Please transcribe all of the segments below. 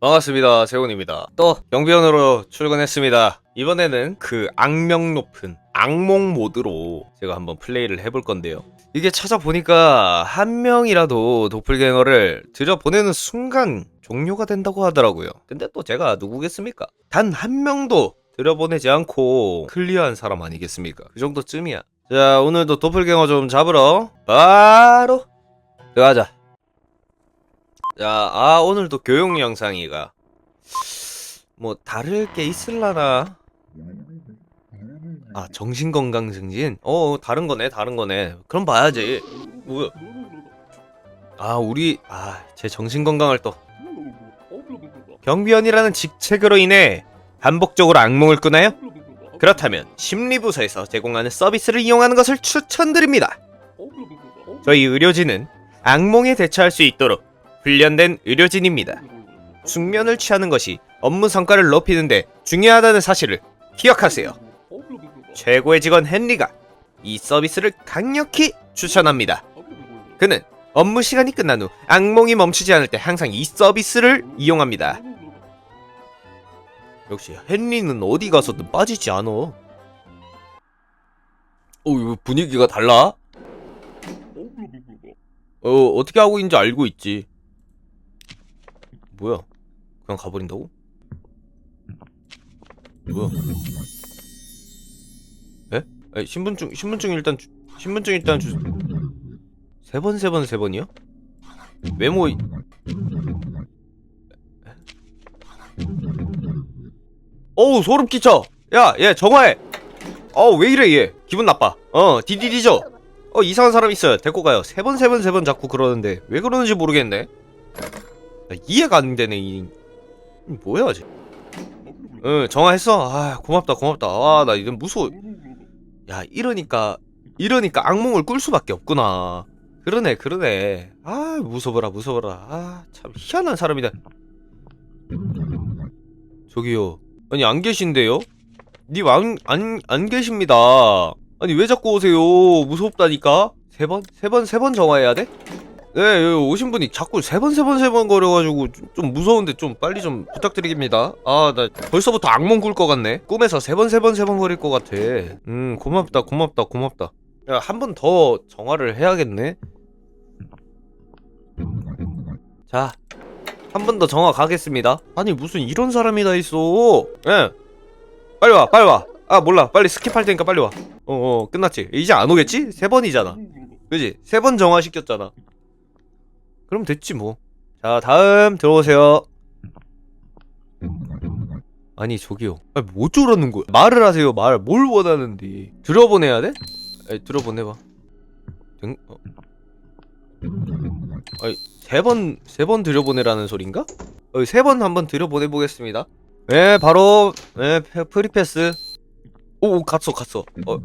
반갑습니다. 세훈입니다. 또 경비원으로 출근했습니다. 이번에는 그 악명 높은 악몽 모드로 제가 한번 플레이를 해볼 건데요. 이게 찾아보니까 한 명이라도 도플갱어를 들여보내는 순간 종료가 된다고 하더라고요. 근데 또 제가 누구겠습니까? 단 한 명도 들여보내지 않고 클리어한 사람 아니겠습니까? 그 정도쯤이야. 자, 오늘도 도플갱어 좀 잡으러 바로 들어가자. 자, 아, 오늘도 교육 영상이가. 뭐, 다를 게 있을라나? 아, 정신건강 증진? 어, 다른 거네, 다른 거네. 그럼 봐야지. 뭐야? 아, 우리, 아, 제 정신건강을 또. 경비원이라는 직책으로 인해 반복적으로 악몽을 꾸나요? 그렇다면, 심리부서에서 제공하는 서비스를 이용하는 것을 추천드립니다. 저희 의료진은 악몽에 대처할 수 있도록 훈련된 의료진입니다. 숙면을 취하는 것이 업무 성과를 높이는데 중요하다는 사실을 기억하세요. 최고의 직원 헨리가 이 서비스를 강력히 추천합니다. 그는 업무 시간이 끝난 후 악몽이 멈추지 않을 때 항상 이 서비스를 이용합니다. 역시 헨리는 어디 가서든 빠지지 않어. 어, 이거 분위기가 달라? 어, 어떻게 하고 있는지 알고 있지. 뭐야? 그냥 가버린다고? 뭐야? 에? 아니, 신분증 신분증 일단 주, 신분증 일단 주. 세 번 세 번 세 번이요? 메모. 어우 소름 끼쳐. 야, 얘 정화해. 어, 왜 이래 얘? 기분 나빠. 어, 디디디죠. 어, 이상한 사람 있어요. 데리고 가요. 세 번 세 번 세 번 자꾸 그러는데 왜 그러는지 모르겠네. 나 이해가 안 되네 이이 뭐야 쟤? 응 정화했어. 아 고맙다 고맙다. 아 나 이건 무서워. 야 이러니까 이러니까 악몽을 꿀 수밖에 없구나. 그러네 그러네. 아 무서워라 무서워라. 아 참 희한한 사람이다. 저기요. 아니 안 계신데요? 님 안 안 안 계십니다. 아니 왜 자꾸 오세요? 무섭다니까. 세 번? 세 번? 세 번 정화해야 돼? 네, 여기 오신 분이 자꾸 세 번, 세 번, 세 번 거려가지고 좀, 좀 무서운데 좀 빨리 좀 부탁드리겠습니다. 아, 나 벌써부터 악몽 꿀 것 같네. 꿈에서 세 번, 세 번, 세 번 거릴 것 같아. 음, 고맙다, 고맙다, 고맙다. 야, 한 번 더 정화를 해야겠네. 자, 한 번 더 정화 가겠습니다. 아니, 무슨 이런 사람이 다 있어. 예. 빨리 와, 빨리 와. 아, 몰라. 빨리 스킵할 테니까 빨리 와. 어, 어, 끝났지. 이제 안 오겠지? 세 번이잖아. 그지? 세 번 정화 시켰잖아. 그럼 됐지 뭐. 자, 다음 들어오세요. 아니 저기요. 아니, 뭐 저러는 거야? 말을 하세요. 말. 뭘 원하는데? 들어보내야 돼? 에, 들어보내봐. 등, 어. 아니 세 번 세 번 들여보내라는 소린가? 어, 세번 한번 들여보내 보겠습니다. 네, 바로 네 프리패스. 오, 오, 갔어, 갔어. 어,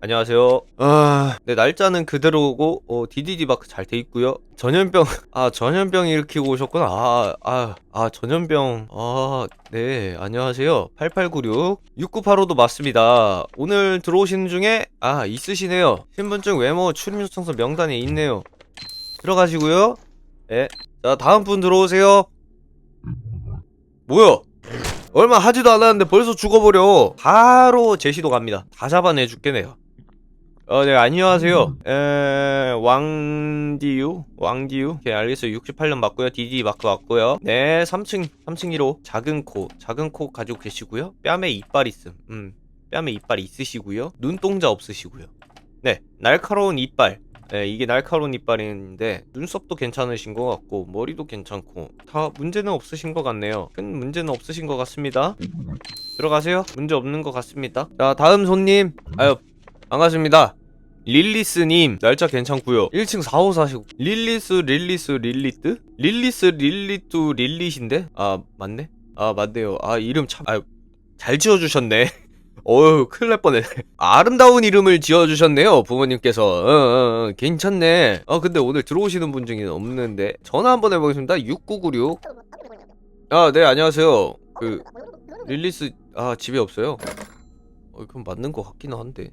안녕하세요. 아, 네, 날짜는 그대로고, 어, DDD 마크 잘 돼 있고요. 전염병, 아, 전염병 일으키고 오셨구나. 아, 아, 아, 전염병. 아, 네, 안녕하세요. 8896. 6985도 맞습니다. 오늘 들어오시는 중에, 아, 있으시네요. 신분증 외모 출입 요청서 명단에 있네요. 들어가시고요. 네. 자, 다음 분 들어오세요. 뭐야? 얼마 하지도 않았는데 벌써 죽어버려. 바로 제시도 갑니다. 다 잡아내 줄게네요. 어, 네, 안녕하세요. 에, 왕디유? 왕디유? 네, 알겠어요. 68년 맞고요. DD 마크 맞고요. 네, 3층, 3층 1호. 작은 코. 작은 코 가지고 계시고요. 뺨에 이빨 있음. 음, 뺨에 이빨 있으시고요. 눈동자 없으시고요. 네, 날카로운 이빨. 네, 이게 날카로운 이빨인데 눈썹도 괜찮으신 것 같고 머리도 괜찮고 다 문제는 없으신 것 같네요. 큰 문제는 없으신 것 같습니다. 들어가세요. 문제 없는 것 같습니다. 자, 다음 손님. 아유, 반갑습니다. 릴리스님 날짜 괜찮고요 1층 4호 사시고 릴리스 릴리스 릴리트? 릴리스 릴리뚜 릴리신데? 아 맞네? 아 맞네요 아 이름 참 아유 잘 지어주셨네 어휴 큰일 날 뻔해 아름다운 이름을 지어주셨네요 부모님께서. 어, 어, 어, 괜찮네. 아 근데 오늘 들어오시는 분 중에 없는데 전화 한번 해보겠습니다. 6996 아 네 안녕하세요. 그 릴리스 아 집에 없어요? 어 그럼 맞는 것 같기는 한데.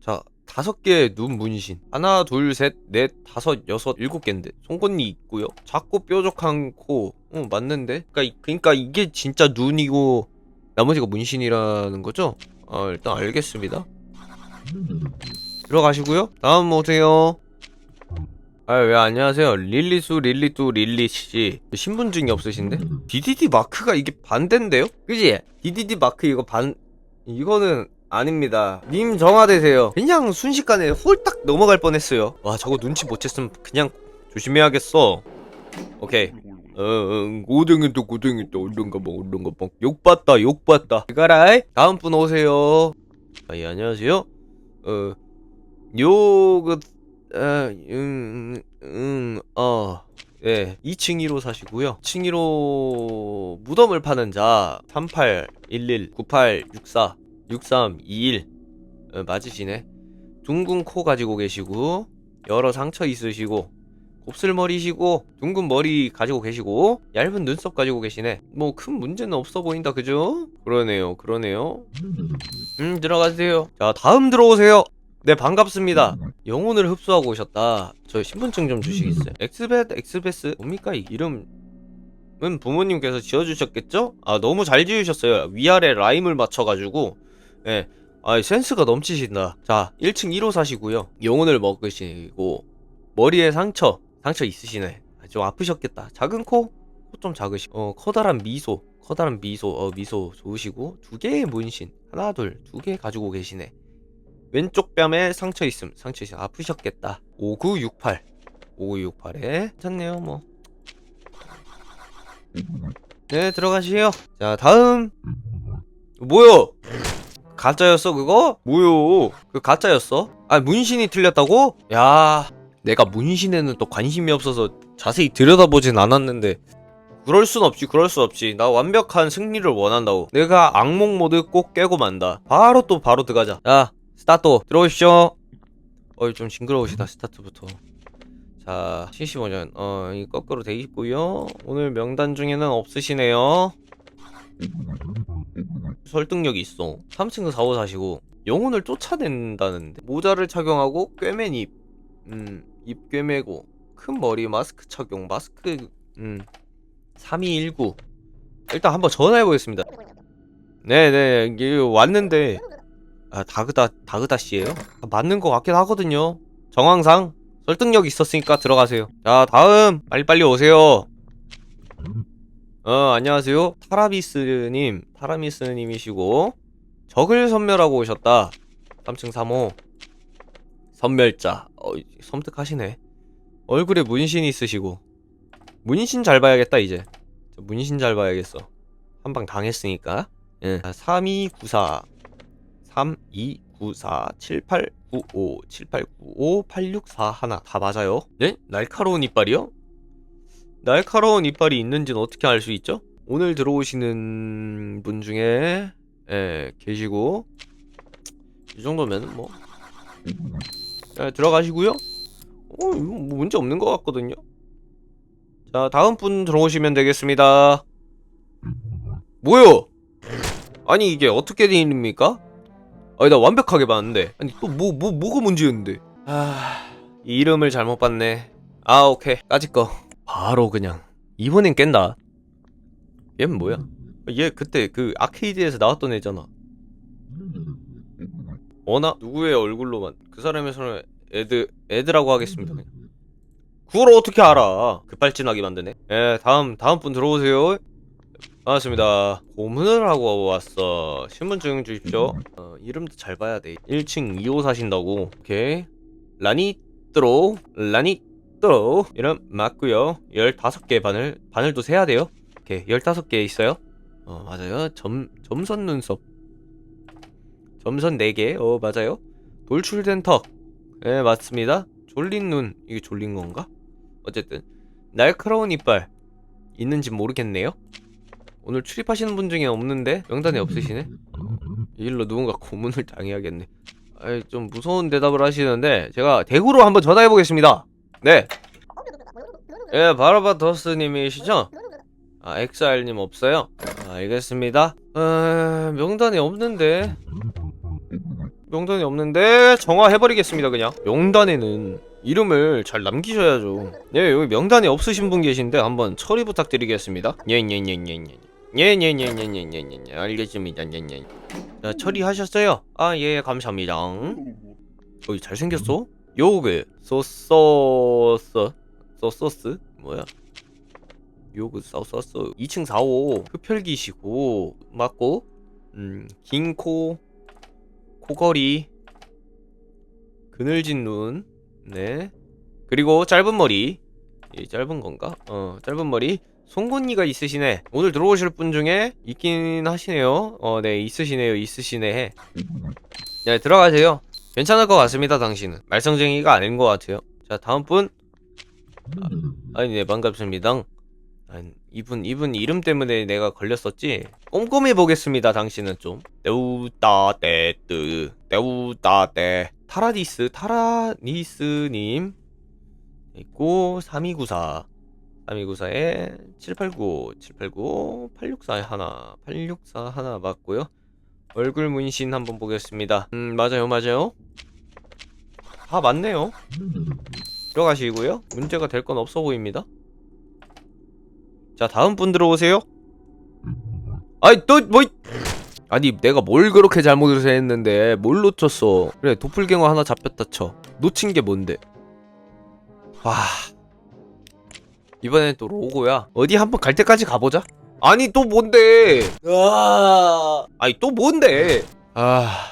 자 다섯 개의 눈 문신. 하나 둘 셋 넷 다섯 여섯 일곱 개인데. 송곳니 있고요. 작고 뾰족한 코. 어, 맞는데? 그러니까, 그러니까 이게 진짜 눈이고 나머지가 문신이라는 거죠? 아 일단 알겠습니다. 들어가시고요. 다음 오세요. 아 왜 안녕하세요. 릴리수 릴리뚜 릴리씨. 신분증이 없으신데? DDD 마크가 이게 반대인데요? 그지? DDD 마크 이거 반 이거는 아닙니다. 님 정화되세요. 그냥 순식간에 홀딱 넘어갈 뻔했어요. 와 저거 눈치 못 챘으면 그냥 조심해야겠어. 오케이 어, 어 고등이도 고등이도 얼른가 봐 얼른가 봐 욕봤다 욕봤다. 이가라 다음 분 오세요. 아, 예 안녕하세요. 어 요그 아, 음, 음, 어, 예, 2층 1호 사시고요. 2층 1호 무덤을 파는 자 3811 9864 6321 어, 맞으시네. 둥근 코 가지고 계시고 여러 상처 있으시고 곱슬머리시고 둥근 머리 가지고 계시고 얇은 눈썹 가지고 계시네. 뭐 큰 문제는 없어 보인다, 그죠? 그러네요, 그러네요. 음, 들어가세요. 자, 다음 들어오세요. 네, 반갑습니다. 영혼을 흡수하고 오셨다. 저 신분증 좀 주시겠어요? 엑스벳, 엑스베스 뭡니까 이 이름 은 부모님께서 지어주셨겠죠? 아 너무 잘 지으셨어요. 위아래 라임을 맞춰가지고 예, 아 센스가 넘치신다. 자, 1층 1호 사시고요. 영혼을 먹으시고 머리에 상처, 상처 있으시네. 아, 좀 아프셨겠다. 작은 코, 코 좀 작으시고 어 커다란 미소, 커다란 미소, 어 미소 좋으시고 두 개의 문신, 하나 둘 두 개 가지고 계시네. 왼쪽 뺨에 상처 있음. 상처 있음 아프셨겠다. 5968 5968에 괜찮네요 뭐. 네 들어가시요 자 다음. 뭐야 가짜였어 그거? 뭐요? 그 가짜였어? 아 문신이 틀렸다고? 야 내가 문신에는 또 관심이 없어서 자세히 들여다보진 않았는데 그럴 순 없지 그럴 수 없지. 나 완벽한 승리를 원한다고. 내가 악몽 모드 꼭 깨고 만다. 바로 또 바로 들어가자. 자 스타트 들어오십시오. 어이 좀 징그러우시다 스타트부터. 자 75년. 어이 거꾸로 돼 있고요. 오늘 명단 중에는 없으시네요. 설득력이 있어. 3층 4, 5 사시고 영혼을 쫓아낸다는데. 모자를 착용하고 꿰맨 입. 음, 입 꿰매고 큰 머리 마스크 착용 마스크 음 3219 일단 한번 전화해 보겠습니다 네네 이게 왔는데 아 다그다 다그다 씨예요? 아, 맞는 것 같긴 하거든요. 정황상 설득력 있었으니까 들어가세요. 자 다음 빨리 빨리 오세요. 어 안녕하세요 타라비스님 타라미스님이시고 적을 선멸하고 오셨다. 3층 3호 선멸자 어 섬뜩하시네. 얼굴에 문신 있으시고 문신 잘 봐야겠다 이제 저 문신 잘 봐야겠어. 한 방 당했으니까. 예. 3294 3294 7895 7895 8641 다 맞아요? 네? 날카로운 이빨이요? 날카로운 이빨이 있는지는 어떻게 알 수 있죠? 오늘 들어오시는 분 중에 예, 계시고 이 정도면 뭐 예, 들어가시고요. 어, 이거 뭐 문제 없는 것 같거든요. 자, 다음 분 들어오시면 되겠습니다. 뭐요? 아니 이게 어떻게 된 일입니까? 아니 나 완벽하게 봤는데 아니 또 뭐 뭐 뭐, 가 문제였는데 아 이름을 잘못 봤네 아 오케이 까짓 거 바로 그냥 이번엔 깬다 얘는 뭐야 얘 그때 그 아케이드에서 나왔던 애잖아 어나 누구의 얼굴로만 그 사람의 손을 애드 애드라고 하겠습니다 그냥 그걸 어떻게 알아 급발진하게 만드네 예 다음 다음 분 들어오세요 반갑습니다. 고문을 하고 왔어. 신분증 주십시오. 어, 이름도 잘 봐야 돼. 1층 2호 사신다고. 오케이. 라니뜨로, 라니뜨로. 이름 맞고요 15개 바늘. 바늘도 세야 돼요. 오케이. 15개 있어요. 어, 맞아요. 점, 점선 눈썹. 점선 4개. 어, 맞아요. 돌출된 턱. 네, 맞습니다. 졸린 눈. 이게 졸린 건가? 어쨌든. 날카로운 이빨. 있는지 모르겠네요. 오늘 출입하시는 분 중에 없는데 명단에 없으시네. 이 일로 누군가 고문을 당해야겠네. 아이 좀 무서운 대답을 하시는데 제가 대구로 한번 전화해 보겠습니다. 네. 예, 바라바더스님이시죠? 아, XR님 없어요? 아, 알겠습니다. 아, 명단에 없는데 명단이 없는데 정화해버리겠습니다 그냥. 명단에는 이름을 잘 남기셔야죠. 예 여기 명단에 없으신 분 계신데 한번 처리 부탁드리겠습니다. 예예예예예. 예예예예예예 알겠습니다. 예예. 자 처리하셨어요? 아 예 감사합니다. 어이 잘생겼어? 요그 소소스 소소스? 뭐야? 요그 소소스. 2층 4호 흡혈귀시고 맞고 음 긴코 코걸이 그늘진 눈 네. 그리고 짧은 머리. 이 짧은 건가? 어, 짧은 머리. 송곳니가 있으시네. 오늘 들어오실 분 중에 있긴 하시네요. 어, 네, 있으시네요. 있으시네. 네, 들어가세요. 괜찮을 것 같습니다, 당신은. 말썽쟁이가 아닌 것 같아요. 자, 다음 분. 아, 아니, 네, 반갑습니다. 이분, 이분 이름 때문에 내가 걸렸었지? 꼼꼼히 보겠습니다, 당신은 좀. 데우따떼뜨, 데우따떼. 타라디스, 타라니스님. 있고, 3294. 3294에 789, 789, 864에 하나, 864 하나 맞고요. 얼굴 문신 한번 보겠습니다. 음, 맞아요, 맞아요. 아, 맞네요. 들어가시고요. 문제가 될 건 없어 보입니다. 자, 다음 분 들어오세요. 아이, 또, 뭐, 이- 아니, 내가 뭘 그렇게 잘못을 했는데, 뭘 놓쳤어. 그래, 도플갱어 하나 잡혔다 쳐. 놓친 게 뭔데? 와. 이번엔 또 로고야. 어디 한번 갈 때까지 가보자. 아니, 또 뭔데? 아. 아니, 또 뭔데? 아.